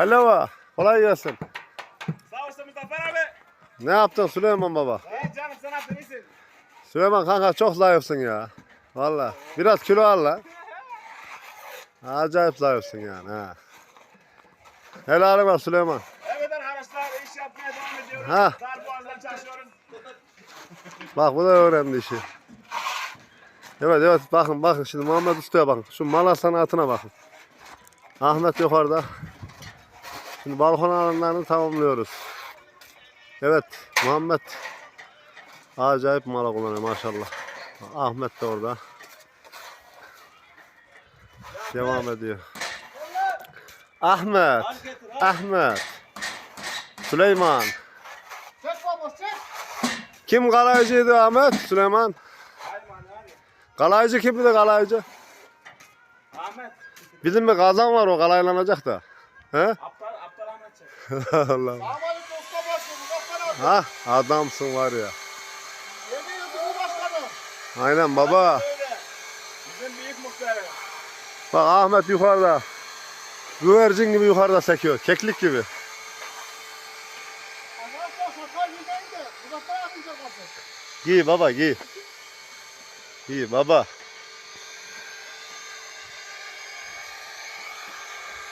Alo kolay gelsin. Sağ olasın Muzaffer abi. Ne yaptın Süleyman baba? İyi canım sen nasılsın iyisin? Süleyman kanka çok zayıfsın ya. Valla. Biraz kilo al lan. Acayip zayıfsın yani ha. Helalim var Süleyman. Evet arkadaşlar iş yapmaya devam ediyoruz. Ha. Çalışıyoruz. Bak bu da önemli işi. Evet evet bakın bakın şimdi Muhammed Usta'ya bakın. Şu mala sanatına bakın. Ahmet yukarıda. Şimdi balkon alanlarını tamamlıyoruz. Evet Muhammed acayip mala kullanıyor maşallah. Ahmet de orada. Devam ediyor. Ahmet. Ahmet. Süleyman. Kim kalaycıydı Ahmet? Süleyman. Kalaycı kimdi kalaycı? Ahmet. Bizim bir kazan var o kalaylanacak da. He? Allah. Ha adamsın var ya. Aynen baba. Bizim büyük muhtarı. Bak Ahmet yukarıda. Güvercin gibi yukarıda sekiyor. Keklik gibi. Giy baba giy. Giy baba.